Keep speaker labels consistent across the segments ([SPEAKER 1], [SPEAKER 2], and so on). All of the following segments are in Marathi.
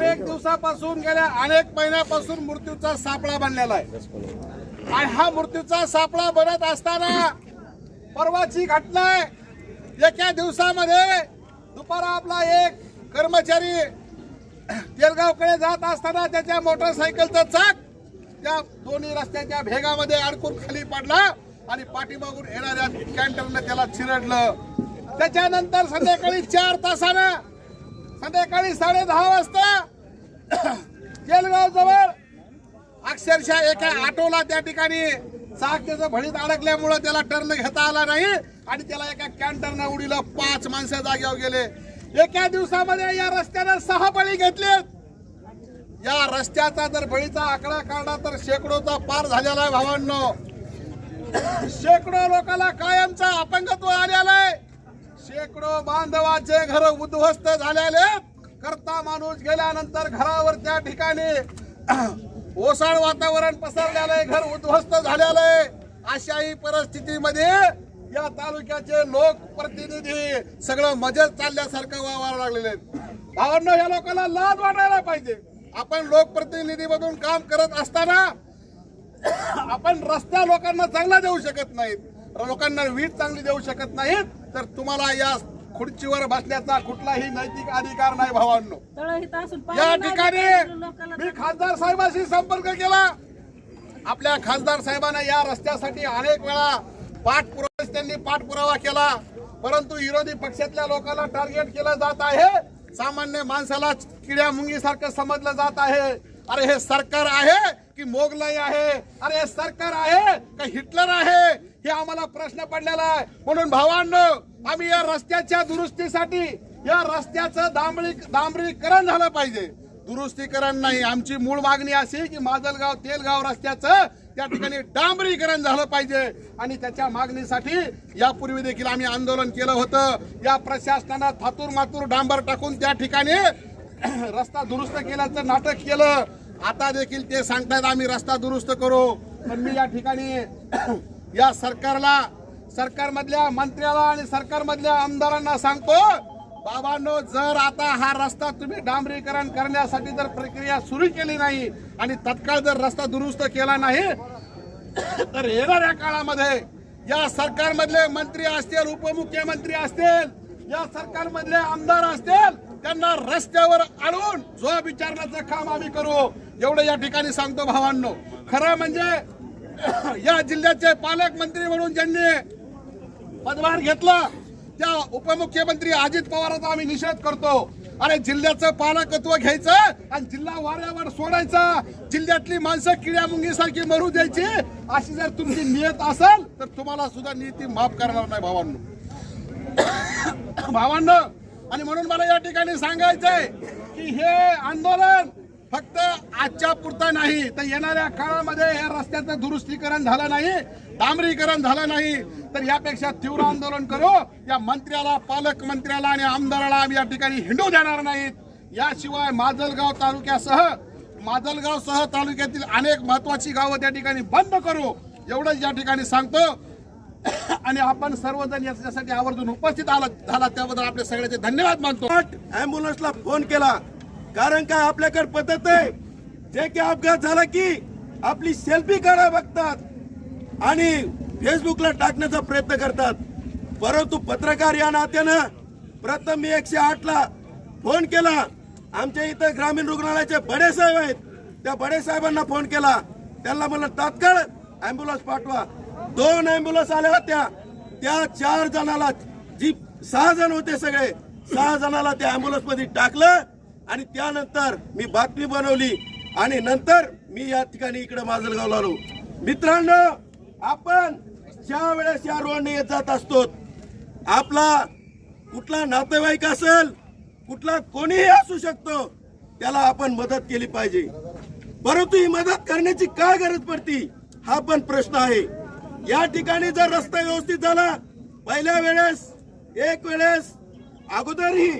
[SPEAKER 1] अनेक दिवसापासून गेल्या अनेक महिन्यापासून मृत्यूचा सापळा बनलेला आहे. आणि हा मृत्यूचा सापळा बनत असताना परवाची घटना आहे एका दिवसामध्ये दुपारा आपला एक कर्मचारी तेलगावकडे जात असताना त्याच्या मोटरसायकलचं चाक त्या दोन्ही रस्त्याच्या भेगामध्ये अडकून खाली पडला आणि पाठीमागून येणाऱ्या कॅन्टरनं त्याला चिरडलं. त्याच्यानंतर संध्याकाळी चार तासानं संध्याकाळी साडे दहा वाजता केलगाव जवळ अक्षरशः एका ऑटोला त्या ठिकाणी चाक त्याचं भळीत अडकल्यामुळं त्याला टर्न घेता आला नाही आणि त्याला एका कॅन्टरनं उडीलं पाच माणसं जागेवर गेले. एका दिवसामध्ये या रस्त्यानं सहा बळी घेतलेत. या रस्त्याचा जर बळीचा आकडा काढला तर शेकडोचा पार झालेला आहे भावांनो. शेकडो लोकांना कायमचा अपंगत्व आलेला आहे. शेकडो बांधवाचे घर उद्ध्वस्त झालेले करता माणूस गेल्यानंतर घरावर त्या ठिकाणी ओसाळ वातावरण पसरलेलं आहे घर उद्ध्वस्त झालेलं आहे अशाही परिस्थितीमध्ये या तालुक्याचे लोकप्रतिनिधी सगळं मजेत चालल्यासारखं वावर लागलेले आहेत. भावांनो या लोकांना लाज वाटायला पाहिजे. आपण लोकप्रतिनिधी मधून काम करत असताना आपण रस्त्या लोकांना चांगला देऊ शकत नाहीत. लोकांना वीज चांगली देऊ शकत नाहीत. तर तुम्हाला या खुर्चीवर बसण्याचा कुठलाही नैतिक अधिकार नाही भावांनो. या ठिकाणी मी खासदार साहेबांशी संपर्क केला. आपल्या खासदार साहेबांना या रस्त्यासाठी अनेक वेळा पाठपुरावा त्यांनी पाठपुरावा केला. परंतु विरोधी पक्षातल्या लोकांना टार्गेट केलं जात आहे. सामान्य माणसाला किड्या मुंगीसारखं समजलं जात आहे. अरे हे सरकार आहे की मोगलाई आहे? अरे हे सरकार आहे का हिटलर आहे? हे आम्हाला प्रश्न पडलेला आहे. म्हणून भावांनो आम्ही या रस्त्याच्या दुरुस्तीसाठी या रस्त्याचं डांबरी डांबरीकरण झालं पाहिजे. दुरुस्तीकरण नाही. आमची मूळ मागणी अशी की माजलगाव तेलगाव रस्त्याचं त्या ठिकाणी डांबरीकरण झालं पाहिजे. आणि त्याच्या मागणीसाठी यापूर्वी देखील आम्ही आंदोलन केलं होतं. या प्रशासनानं थातूर मातूर डांबर टाकून त्या ठिकाणी रस्ता दुरुस्त केल्याचं नाटक केलं. आता देखील ते सांगतायत आम्ही रस्ता दुरुस्त करू. पण मी या ठिकाणी या सरकारला सरकारमधल्या मंत्र्याला आणि सरकारमधल्या आमदारांना सांगतो बाबांनो जर आता हा रस्ता तुम्ही डांबरीकरण करण्यासाठी जर प्रक्रिया सुरू केली नाही आणि तत्काळ जर रस्ता दुरुस्त केला नाही तर येणाऱ्या काळामध्ये या सरकारमधले मंत्री असतील उपमुख्यमंत्री असतील या सरकारमधले आमदार असतील त्यांना रस्त्यावर आणून जो विचारण्याचं काम आम्ही करू एवढं या ठिकाणी सांगतो भावांनो. खरं म्हणजे या जिल्ह्याचे पालकमंत्री म्हणून ज्यांनी पदभार घेतला. त्या उपमुख्यमंत्री अजित पवारांचा आम्ही निषेध करतो. अरे जिल्ह्याचं पालकत्व घ्यायचं आणि जिल्हा वाऱ्यावर सोडायचा. जिल्ह्यातली माणसं किड्या मुंगीसारखी मरू द्यायची. अशी जर तुमची नियत असेल तर तुम्हाला सुद्धा नियती माफ करणार नाही भावांनो. भावांनो आणि म्हणून मला या ठिकाणी सांगायचंय की हे आंदोलन फक्त आजच्या पुरता नाही तर येणाऱ्या काळामध्ये या रस्त्याचं दुरुस्तीकरण झालं नाही डांबरीकरण झालं नाही तर यापेक्षा तीव्र आंदोलन करू. या मंत्र्याला पालकमंत्र्याला आणि आमदाराला आम्ही या ठिकाणी हिंडू देणार नाहीत. याशिवाय माजलगाव तालुक्यासह माजलगाव सह तालुक्यातील अनेक महत्वाची गावं त्या ठिकाणी बंद करू. एवढंच या ठिकाणी सांगतो. आणि आपण सर्वजण याच्यासाठी आवर्जून उपस्थित आला झाला. त्याबद्दल आपले सगळ्याचे धन्यवाद मानतो.
[SPEAKER 2] ॲम्ब्युलन्सला फोन केला. कारण काय आपल्याकडे पद्धत आहे? जे की अपघात झाला की आपली सेल्फी काढा बघतात आणि फेसबुकला टाकण्याचा प्रयत्न करतात. परंतु पत्रकार या नात्यानं प्रथम मी एकशे आठ ला फोन केला. आमच्या इथं ग्रामीण रुग्णालयाचे बडे साहेब आहेत. त्या बडे साहेबांना फोन केला. त्यांना म्हणलं तात्काळ अँब्युलन्स पाठवा. दोन अँब्युलन्स आल्या होत्या. त्या चार जणाला जी सहा जण होते सगळे सहा जणाला त्या अँब्युलन्समध्ये टाकलं. आणि त्यानंतर मी बातमी बनवली आणि नंतर मी या ठिकाणी इकडे माजलगावला आलो. मित्रांनो आपण ज्या वेळेस या रोडने येत जात असतो आपला कुठला नातेवाईक असेल कुठला कोणीही असू शकतो त्याला आपण मदत केली पाहिजे. परंतु ही मदत करण्याची काय गरज पडती हा पण प्रश्न आहे. या ठिकाणी जर रस्ता व्यवस्थित झाला पहिल्या वेळेस एक वेळेस अगोदरही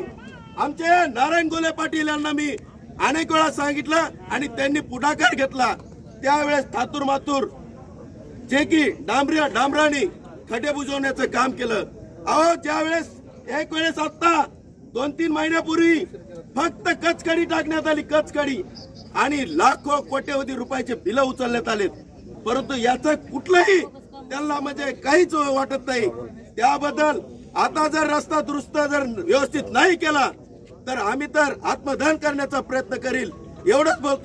[SPEAKER 2] आमचे नारायण गोले पाटील यांना मी अनेक वेळा सांगितलं आणि त्यांनी पुढाकार घेतला. त्यावेळेस थातूर मातूर जे की डांबरी डांबराने खडे बुजवण्याचं काम केलं. अहो ज्यावेळेस एक वेळेस आता दोन तीन महिन्यापूर्वी फक्त कचकडी टाकण्यात आली कचकडी. आणि लाखो कोट्यवधी रुपयाचे बिलं उचलण्यात आलेत. परंतु याचं कुठलंही त्यांना म्हणजे काहीच वाटत नाही. त्याबद्दल आता जर रस्ता दुरुस्त जर व्यवस्थित नाही केला तर आम्ही तर आत्मदान करण्याचा प्रयत्न करील. एवढंच बोलतो.